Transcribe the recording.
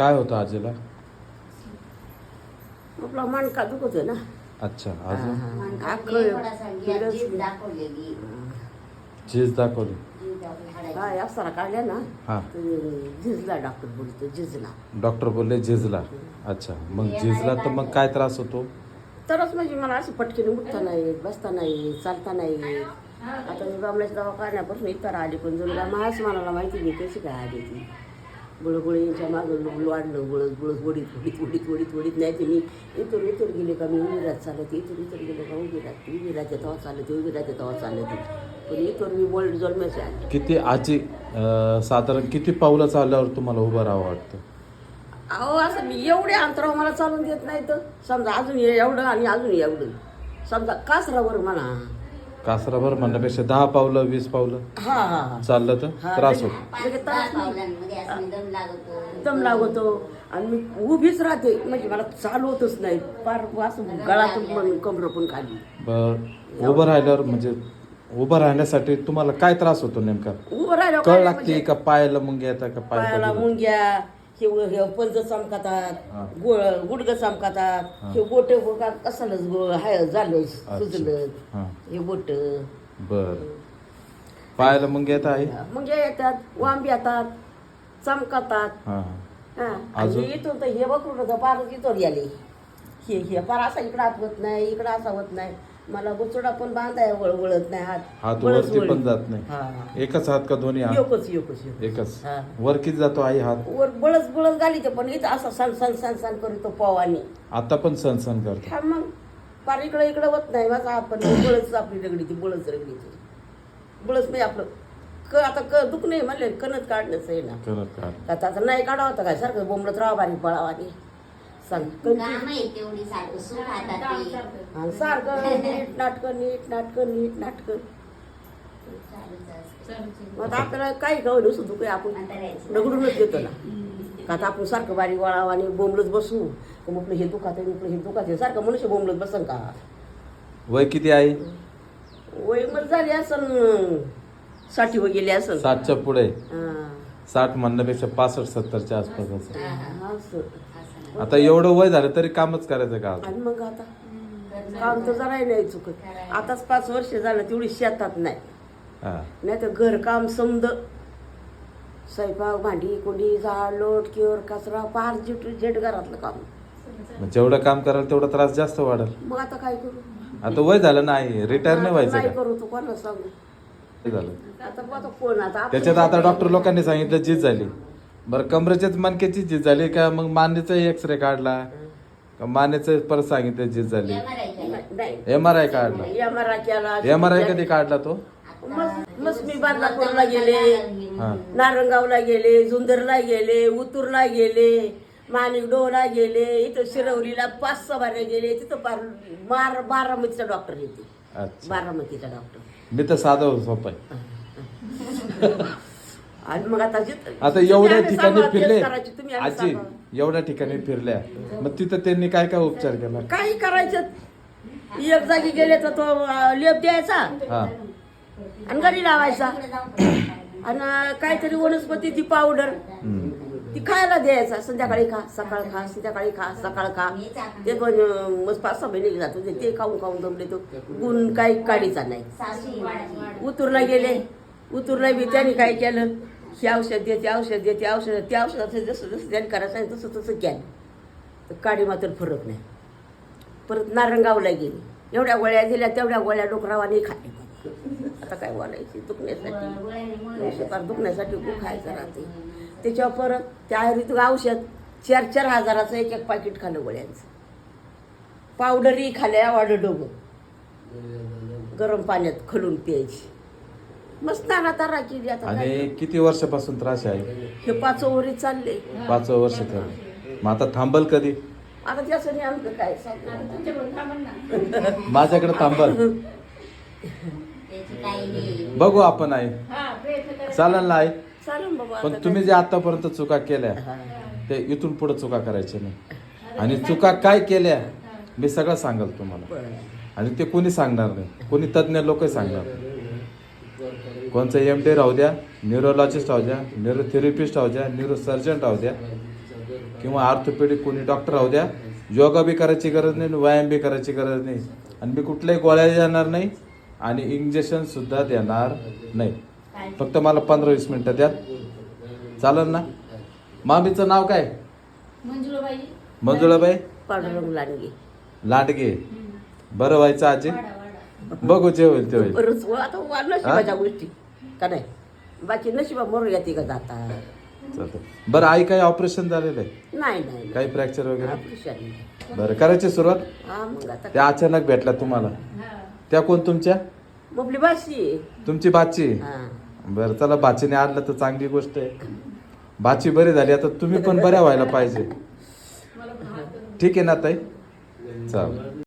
काय होतं आजीला आपला मानका दुखत आहे ना. अच्छा अजून हा. झीज दाखवली. काय असताना काढल्या ना हा. तर झिजला डॉक्टर बोलतो झिजला. डॉक्टर बोलले झिजला. अच्छा मग झिजला तर मग काय त्रास होतो? तरच म्हणजे मला असं पटकीने उठता नाही बसता नाही चालता नाही. आता मी बामल्याच्या दवाखान्यापासून इतर आली पण जर माझ्याच मनाला माहिती नाही कशी काय आली ती. बुळगुळींच्या मागं वाढलं बुळत बुळत वडीत वडीत वडीत वडीत वडीत नाही ते मी इथून इथून गेले का मी उभी राहत चालत इथून इथून गेले का उभी राहते उभी राहते तेव्हा चालते उभी राहते तेव्हा चालते. पण इथून मी बोल्ड जन्माचे आले. किती आजी अं, साधारण किती पावलं चालल्यावर तुम्हाला उभं राहावं वाटतं? अहो असं मी एवढे अंतरावर मला चालून देत नाही तर समजा अजून हे एवढं आणि अजून एवढं. समजा कासरावर म्हणा कासराभर म्हणण्यापेक्षा दहा पावलं वीस पावलं हा हा हा. चाललं तर त्रास होतो. लगे त्रास नाही. पावलांमध्ये असं दम लागतो. दम लागतो. आणि मी उभीच राहते. म्हणजे मला चालू होतच नाही. फार असं गळातून कमर पण खाली. बर. उभं राहिल्यावर म्हणजे उभं राहण्यासाठी तुम्हाला काय त्रास होतो नेमका? उभं राहिलं कळ काय लागते म्हणजे का पायाला मुंग्या येतात का पाय पायाला मुंग्या हे हे पंज हा. चमकातात गोळ गुडग चमकातात हे. बोट कसलंच गोळ हाय झालं सुजलं हा. बोट बर. पायाला मुंग्या येत आहे? मुंग्या येतात वांबी येतात चमकातात? आणि इथून तर हे होतं फार इथून गेले. हे हे फार असा इकडं हात होत नाही इकडं असा होत नाही. मला गुचडा पण बांधाय वळ वळत नाही हात. हात वळच वरती वळी. पण जात नाही. हा. एकच हात का दोन्ही हात? एकच एकच एकच. एकच. हा. वर किती जातो आई हात? वर बळच बळच घाली ते पण इथं असं सण सण सण सण करीतो पवानी. आता पण सण सण करतो. हा मग फार इकडं इकडं होत नाही माझा हात पण बळच आपली रगडी ती बळच रगडी ती. बळच नाही आपलं क आता क दुख नाही म्हणले कणत काढणंच आहे ना. करत काढ आता आता नाही काढा होता काय? सारखं बोंबलत राहा बारीक पळावानी सारखं ते. सारखं. नीट नाटकं नीट नाटकं नीट नाटकं. मग आता आपल्याला काही गाव नसू दुखे आपण अंतरायचं. दगडूनच देतो ना. का आता आपण सारखं बारीक वळावं आणि बोंबलत बसू. आपलं हे दुखात आहे आपलं हे दुखात आहे. सारखं मनुष्य बोंबलत बसन का? वय किती आहे? वय मग झाली असनसाठी व गेली असन. साठच्या पुढे. हा. साठ म्हणण्यापेक्षा पासष्ट सत्तरच्या आसपास असं. आता एवढं वय झालं तरी कामच करायचं का? आणि मग आता. काम तर जराही नाही चुकत. आताच पाच वर्ष झालं तेवढी शेतात नाही. हा. नाही तर घरकाम समद. स्वयंपाक भांडी कोंडी झाड लोट किवर कचरा पार जिट जेट घरातलं काम. मग जेवढं काम कराल तेवढा त्रास जास्त वाढेल. मग आता काय करू? आता वय झालं नाही रिटायर नाही व्हायचं करू तू कोणाला सांगू? झालं. आता आता कोण आता त्याच्यात आता डॉक्टर लोकांनी सांगितलं झीज झाली. बरं कमरेच्याच मणक्याची झीज झाली का? मग मानेचा एक्सरे काढला. का मानेचं परत सांगितलं झीज झाली? एम आर आय काढला. एम आर आय केला एम आर आय कधी काढला तो? मी बदलापूरला गेले हा. नारंगावला गेले जुंदरला गेले उतूरला गेले माणिकडोला गेले इथं शिरवलीला पाच सहा बाऱ्या गेले तिथं पार बारा बारामतीचा डॉक्टर येते. अच्छा. बारामतीचा डॉक्टर मी तर साधं सोपं आहे आणि मग आता जिथं- आता तुम्ही एवढ्या आम्ही ठिकाणी सांगा, फिरले. करायचे, तुम्ही आम्ही आजी सांगा. एवढ्या ठिकाणी फिरल्या. मग तिथं त्यांनी काय काय उपचार केला? काही करायचं एक जागी गेले तर तो अं, लेप द्यायचा हा. आणि घरी लावायचा. आणि काहीतरी वनस्पती ती पावडर हम्म. ती खायला द्यायचा. संध्याकाळी खा सकाळ खा संध्याकाळी खा सकाळ खा. ते पण अं, मस्त पाच सहा महिने जातो ते- ते खाऊन खाऊन जमले तो. गुण काही काढीचा नाही. उतूरला गेले. उतूरला बी त्यांनी काय केलं? हे औषध दे ते औषध दे ते औषध ते औषधाचं जसं जसं त्यांनी करायचं आहे तसं तसं ज्ञान तर काडी मात्र फरक नाही. परत नारंगावला गेली. एवढ्या गोळ्या दिल्या तेवढ्या गोळ्या डोकरावाने खाली आता काय बोलायची? दुखण्यासाठी. फार दुखण्यासाठी खूप खायचं राहते. त्याच्यावर परत त्या आयुर्वेदिक औषध चार चार हजाराचं एक एक पाकिट खाल्लं गोळ्यांचं. पावडरही खाल्ल्या वाढ डोबं. गरम पाण्यात खलून प्यायची. मस्त नाना तारा केली आता काय. आणि किती वर्षापासून त्रास आहे हे पाच ओव्हरी चालले पाच वर्ष तर मग आता थांबल कधी आता त्याचं नाही आमचं काय सांगणार. माझ्याकडे थांबल बघू आपण आहे चालेल ना आहे चालेल बाबा पण आता तुम्ही जे आतापर्यंत चुका केल्या. ते इथून पुढे चुका करायच्या नाही आणि चुका काय केल्या मी सगळं सांगाल तुम्हाला. आणि ते कोणी सांगणार नाही कोणी तज्ज्ञ लोक सांगणार नाही. कोणचं एम डी राहू द्या न्यूरोलॉजिस्ट राहू द्या न्यूरोथेरपिस्ट राहू द्या न्यूरोसर्जन राहू द्या किंवा ऑर्थोपेडिक कोणी डॉक्टर राहू द्या योगा बी करायची गरज नाही व्यायाम बी करायची गरज नाही. आणि मी कुठल्याही गोळ्या देणार नाही आणि इंजेक्शन सुद्धा देणार नाही? फक्त मला पंधरा वीस मिनिटं द्या. चालेल ना? मामीचं नाव काय? मंजुळाबाई. लांडगे. लांडगे. बरं व्हायचं आजी? बघू जे होईल ते होईल का नाही? बाकी नशिबा मरू येते का जाता? चालतंय. बरं आई काही ऑपरेशन झालेलं आहे? नाही नाही काही फ्रॅक्चर वगैरे? ऑपरेशन बरं करायची सुरुवात? हा मग आता त्या अचानक भेटल्या तुम्हाला? त्या कोण तुमच्या? भाषी तुमची बाची हा. बरं चला बाचीने आणलं तर चांगली गोष्ट आहे. बाची बरी झाली आता तुम्ही पण बऱ्या व्हायला पाहिजे. ठीक आहे ना ताई? चालेल.